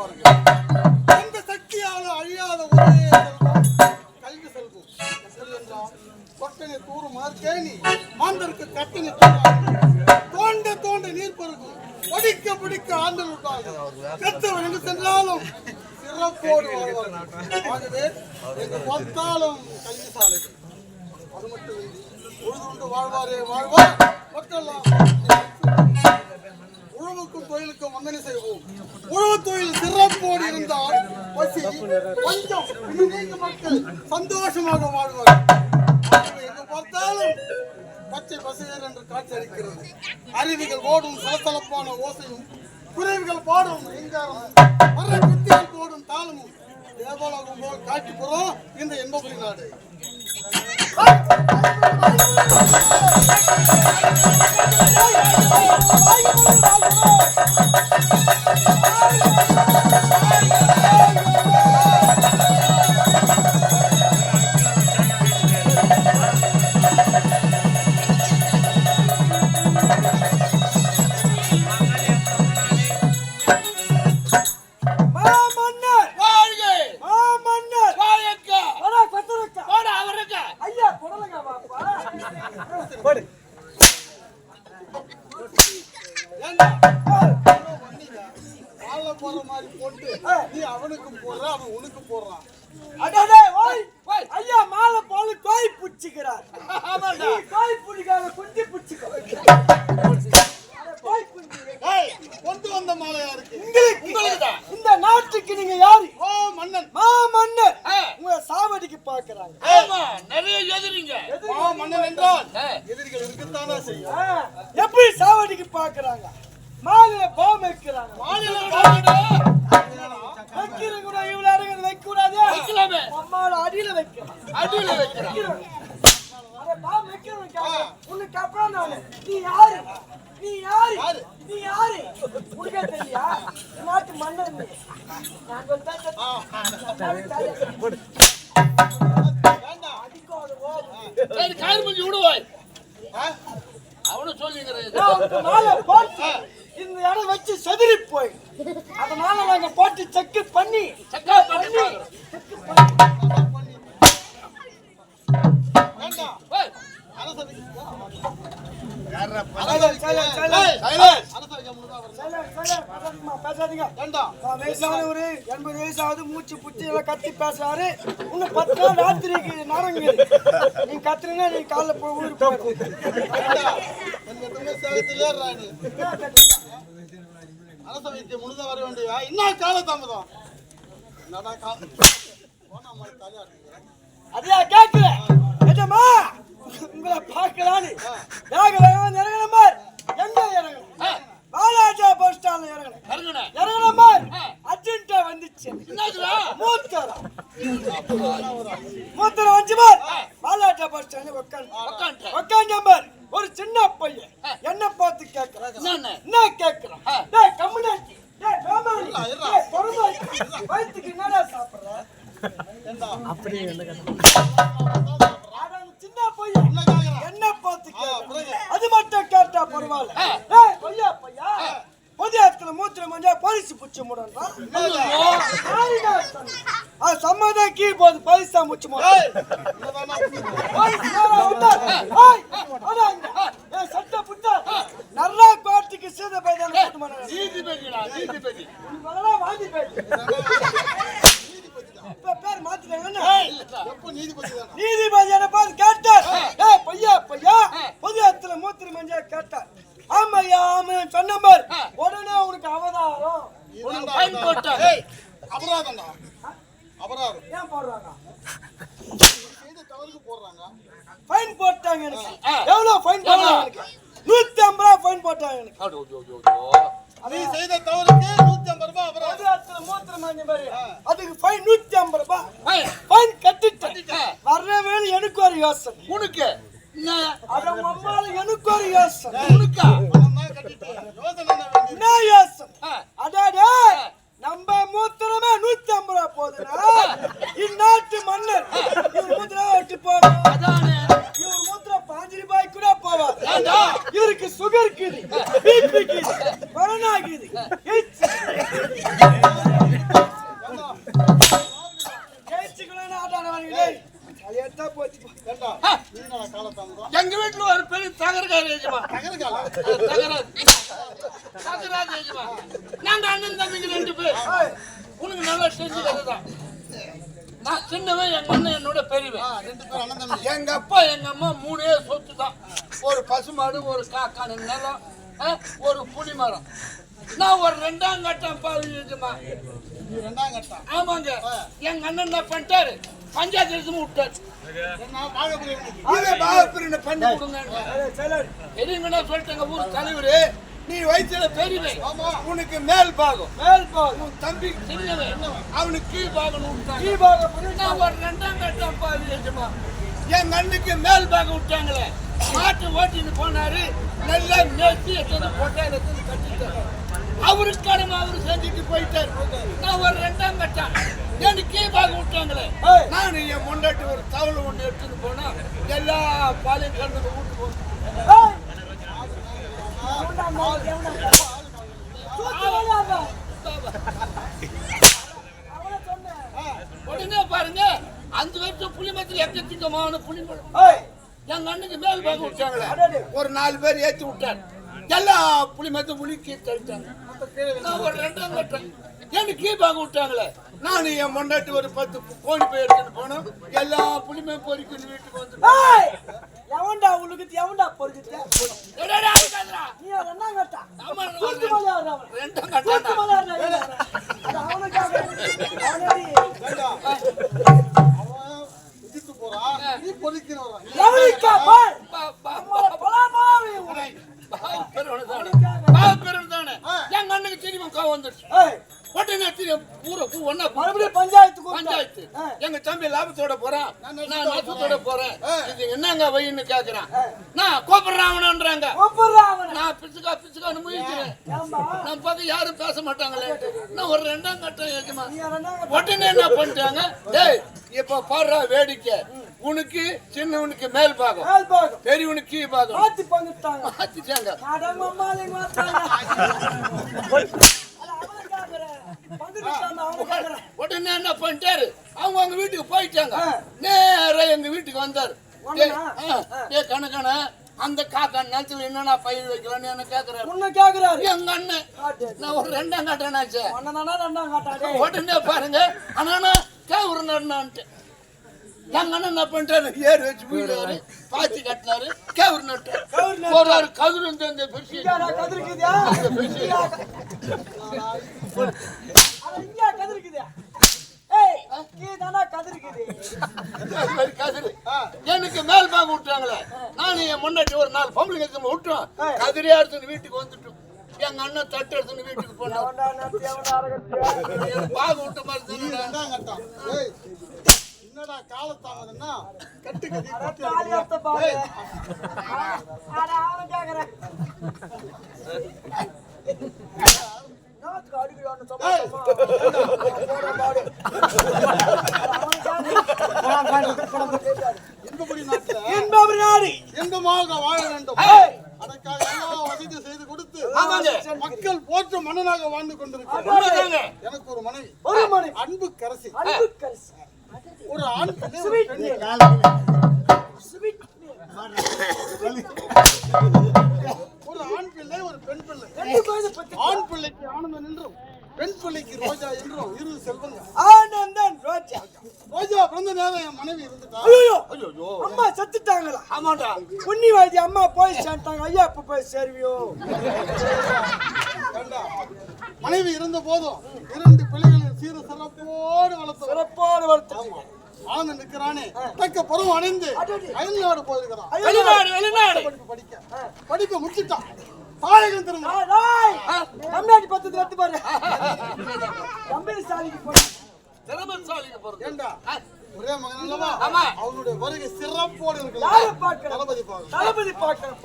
வாழ்வார்கள் எந்த சக்தியால அழியாத ஒரே கல்வி செல்வம். எப்படி என்றால் கொட்டனை தூறு மார்க்கேணி மாந்தருக்கு கட்டினை தோண்ட தோண்ட நீர் பெருகும். படிக்க பிடிக்க ஆந்தல் விட்டாங்க கத்தவன் எங்கு சென்றாலும் சிறப்போடு வாழ்வார்கள் ஆகவே எங்கு பார்த்தாலும் கல்வி சாலைகள். அது மட்டும் இல்லை வாழ்வாரே வாழ்வார். மக்கள் உழவுக்கும் தொழிலுக்கும் வந்தனை செய்வோம். உழவு தொழில் சிறப்போடு இருந்தால் பசி கொஞ்சம் மக்கள் சந்தோஷமாக வாழ்வார் எங்கு பார்த்தாலும் பச்சை பசுகர் என்று காட்சி அளிக்கிறது அருவிகள் ஓடும் சலசலப்பான ஓசையும் குறைவுகள் பாடும் எங்காரம் வர குத்திகள் போடும் தாளமும் தேவலோகம் போல் போறோம் இந்த எண்பபுரி நாடு. நீ அவனுக்கு போடுற அவன் உனக்கு போடுறான் அடடே ஓய் ஓய். ஐயா மாலை போல கோய் புடிச்சுக்கிறார். ஆமாண்டா. நீ கோய் புடிக்காத குஞ்சு புடிச்சுக்கோ. கொண்டு வந்த மாலையா இருக்கு உங்களுக்கு. இந்த நாட்டுக்கு நீங்க யாரு? ஓ மன்னன். மாமன்னர் ஆ. உங்க சாவடிக்கு பாக்குறாங்க ஆமா நிறைய எதிரிங்க. மா மன்னன் என்றால். எதிரிகள் இருக்கத்தானே செய்யும். எப்படி சாவடிக்கு பாக்குறாங்க மாலையில பாம் வைக்கிறாங்க. மாநில அடியில வைக்கிறோம் அடியில வைக்கிறான். வைக்கிறோம். அட பாம் வைக்கிறோம் கேக்குறேன். உனக்கு அப்புறம் நானு. நீ யாரு? நீ யாரு? நீ யாரு? உனக்கே தெரியா? நாட்டு மன்னர் நீ. நான். சரி கார் விடுவாய்? அவனும் சொல்லிக்கிறேன் மேல போட்டு இந்த இடம் வச்சு செதறி போய். அதனால நாங்க போட்டு செக் பண்ணி சக்கா பண்ணி வேண்டாம் வயசானவரு எண்பது வயசாவது மூச்சு புத்தி எல்லாம் கத்தி பேசுறாரு இன்னும் பத்து நாள் ராத்திரிக்கு நடங்குது நீ கத்துறீங்கன்னா நீ காலைல போய் ஊருக்கு போயிடும் வேண்டாம். எனக்கு ஏறுறா நீ. அரசவைக்கு வர வேண்டிய இன்னும் கால காலதாமதம் என்னடா காலம் போனா மாதிரி தலையா இருக்கு. அதையா கேட்கிறேன் எஜமா உங்களை பார்க்கலான்னு. வேக வேகமா இறங்கணும் பார். எங்க இறங்கணும்? பாலாஜா பஸ் ஸ்டாண்ட்ல இறங்கணும். இறங்குனே. இறங்கணும் பார். அர்ஜென்ட்டா வந்துச்சு? மூத்தரம். மூத்தரம் வந்து பார். பாலாஜா பஸ் ஸ்டாண்ட்ல உட்காந்து உக்காந்துட்டேன். உட்காந்து பார். ஒரு சின்ன பையன். என்ன பார்த்து கேட்கறான்? என்ன கேட்கறான். டேய் கம்முனாச்சி டேய் இருடா. டேய் பொறுமாச்சி வயித்துக்கு என்னடா சாப்பிடுற? ஏண்டா? அட, பரவாயில்ல. டேய் பையா பையா பொதியாத்துல மூத்திர மஞ்சா பரிசு புச்சு முடன்றான் சம்மதம் கீ போது பரிசா இங்க. ஏய், சட்டை புட்டா. நல்லா கோர்ட்டுக்கு சீதை பையன் ஏய், கூட்டு போனாங்க. நீதிபதிடா, நீதிபதி. இவங்கெல்லாம் வாந்தி பேச்சு. இப்ப பேர் மாத்திட்டாங்கன்னு. எப்ப நீதிபதி தானா? என்ன பார்த்து கேட்டார் பையா பையா பொதியாத்துல மூத்திர மஞ்சா கேட்டார் ஆமையா ஆமையா சொன்ன மாதிரி உடனே உனக்கு அவதாரம் உனக்கு ஃபைன் போட்டாங்க. அபராதம்டா. அபராதம். ஏன் போடுறாங்க தவறுக்கு போடுறாங்க. ஃபைன் போட்டாங்க எனக்கு. எவ்வளவு ஃபைன் போட்டாங்க எனக்கு நூத்தி ஐம்பது ரூபா ஃபைன் போட்டாங்க எனக்கு. நீ செய்த தவறுக்கு நூத்தி ஐம்பது ரூபாய் அபராதம். பொதியாத்துல மூத்திர மஞ்சள் மாதிரி அதுக்கு ஃபைன் நூத்தி ஐம்பது ரூபாய் ஃபைன் கட்டிட்டேன். வர்ற வேலை எனக்கு ஒரு யோசனை உனக்கு என்ன? அட உங்க அம்மால எனக்கு ஒரு யோசனை உனக்கா? இவர் மூத்திர பாஞ்சு ரூபாய் கூட போவா இவருக்கு சுகர் இருக்குது பிபி இருக்குது கொரோனா இருக்குது எங்க நாங்க அண்ணன் தம்பிங்க ரெண்டு பேர்? உனக்கு நல்லா தெரிஞ்சு கதை தான் நான் சின்னவன் எங்க அண்ணன் என்னோட பெரியவன். ரெண்டு பேரும் அண்ணன் தம்பி. எங்க அப்பா எங்க அம்மா மூணே சொத்து தான் ஒரு பசுமாடு ஒரு காக்கான நிலம் ஒரு புலி மரம் நான் ஒரு ரெண்டாம் கட்டம் இது ரெண்டாம் கட்டம். ஆமாங்க. எங்க அண்ணன் என்ன பண்ணிட்டாரு? பஞ்சாயத்து எடுத்து விட்டாரு. என்ன? பாகப்பிரி உனக்கு இதே பாகப்பிரிவினை பண்ணி கொடுங்க. பெரியவங்க சொல்லிட்டாங்க ஊர் தலைவரு? நீ வயிற்றுல பெரியவன் ஆமா. உனக்கு மேல் பாகம். மேல் பாகம். உன் தம்பி. அவனுக்கு கீழ் பாகம் கீழ் பாகம் ஒரு ரெண்டாம் கட்டம் ஏஜமா என் அண்ணுக்கு மேல் பாகம் விட்டாங்களே. மாட்டு ஓட்டின்னு போனாரு. நல்லா மேய்ச்சி எடுத்து போட்டா எடுத்து கட்டிட்டாரு அவருக்கு கடமை அவரு செஞ்சுட்டு போயிட்டாரு. நான் ஒரு ரெண்டாம் கட்டம் எனக்கு பாகம் விட்டாங்களே. நான் என் முண்டாட்டி ஒரு தவளை ஒன்று எடுத்துட்டு போனா எல்லா பாலையும் கலந்து வீட்டு போகும் ஏய். எவன்டா மாவு, எவன்டா மாவு? தூக்கி விளையாடுறா. அவனை சொன்னேன். உடனே பாருங்க. அஞ்சு வருஷம் புளிமத்தில் எக்கச்சக்கமான புளிமரம் ஏய், எங்க அண்ணுக்கு மேல் பாகம் விட்டாங்களே. ஒரு நாலு பேர் ஏத்தி விட்டாரு எல்லா புளிமத்து புளிக்கு தள்ளிட்டாங்க. நான் ஒரு ரெண்டாம் கட்டம். எனக்கு கீ பாகம் விட்டாங்களே. நான் என் முன்னாடி ஒரு பத்து கோழி போய் எடுத்துட்டு போனோம். எல்லா புளிமே பொறிக்கணும் வீட்டுக்கு வந்து எவன்டா உனக்கு எவன்டா பொறுக்குது? உனை எங்க அண்ணுக்கு தெரியுமா வந்துடுச்சு. உடனே பூரா பூ ஒன்னா மறுபடியும் பஞ்சாயத்து. பஞ்சாயத்து. எங்க தம்பி லாபத்தோட போறான். நான் நஷ்டத்தோட போறேன். இது என்னங்க வயின்னு கேக்குறான். நான் கூப்பிடுறா அவனை. நான் பிச்சுக்கா பிச்சுக்கான்னு முயற்சிக்கிறேன் நம்ம பக்கம் யாரும் பேச மாட்டாங்களே. நான் ஒரு ரெண்டாம் கட்டம் ஏஜமா. உடனே என்ன பண்ணிட்டாங்க? டேய் இப்ப பாடுறா வேடிக்கை. உனக்கு சின்னவனுக்கு மேல் பாகம். பெரியவனுக்கு கீழ் பாகம். மாத்தி பங்கிட்டாங்க. மாத்திட்டாங்க அட மம்மாலிங்க மாத்தாங்க. அட அவனை கேக்குறேன். பங்கிட்டாங்க, அவனை கேக்குறேன். உடனே என்ன பண்ணிட்டாரு? அவங்க அவங்க வீட்டுக்கு போயிட்டாங்க. நேரா எங்க வீட்டுக்கு வந்தாரு. டேய் கணக்கான அந்த காக்கா நிலத்துல என்னன்னா பயிர் வைக்கலாம்னு என்ன கேக்குறாரு? உன்னை கேக்குறாரு. எங்க அண்ணன். நான் ஒரு ரெண்டாம் கட்டணாச்சே உன்னைதானா ரெண்டாம் கட்டா, டேய். உடனே பாருங்க. அண்ணா கேவுரு நடனான்ட்டு. எங்க அண்ணன் என்ன பண்ணிட்டாரு? ஏறு வச்சு ஏறி பாத்தி கட்டினாரு. கேவுரு நட்டு ஒரு கதிர் வந்து அந்த பெருசு. எனக்கு மேல் பாக விட்டாங்களே நானும் என் முன்னாடி ஒரு நாலு பொம்பளைங்க எடுத்து விட்டோம் கதிரியா எடுத்துன்னு வீட்டுக்கு வந்துட்டோம். எங்க அண்ணன் தட்டு எடுத்துன்னு வீட்டுக்கு போனோம்? பாக விட்ட மாதிரி என்னடா காலத்தாமதம்னா கட்டு கட்டி அட குட்டி இன்பமாக வாழ வேண்டும். அதற்காக எல்லா வசதி செய்து கொடுத்து. மக்கள் போற்றும் மன்னனாக வாழ்ந்து கொண்டிருக்கிறார். எனக்கு ஒரு மனைவி. ஒரு மணி அன்பு கரசி. ஒரு ஆண் பிள்ளை, ஒரு ஆண் பிள்ளை ஒரு பெண் பிள்ளை. ஆண் பிள்ளைக்கு ஆனந்தம் என்றும் பெண் பிள்ளைக்கு ரோஜா என்றும் இரு செல்வங்க ஆனந்தன் ரோஜா. ரோஜா பிறந்த நேரம் என் மனைவி இருந்துட்டா? ஐயோ ஐயோ அம்மா செத்துட்டாங்களா? ஆமாண்டா புண்ணி வாய்தி அம்மா போய் சேர்ந்தாங்க ஐயா இப்ப போய் சேருவியோ? மனைவி இருந்த போதும் இரண்டு பிள்ளைகளின் சீர சிறப்போடு வளர்த்து சிறப்பான வருத்தம் ஆனந்த நிற்கிறானே. தக்க பருவம் அடைந்து அயல்நாடு போயிருக்கிறான். வெளிநாடு வெளிநாடு படிப்பு படிக்க படிப்பை முடிச்சிட்டான். தாயகம் திரும்ப தமிழ்நாட்டு பத்து வந்து பாரு. கம்பெனி சாலைக்கு போய் திறமசாலிங்க போறது. ஏண்டா? ஒரே மகன் அல்லவா? ஆமா. அவனுடைய வருகை சிறப்போடு யாரை இருக்கலாம் பார்க்கலாம் தளபதி பார்க்கலாம் தளபதி பார்க்கலாம்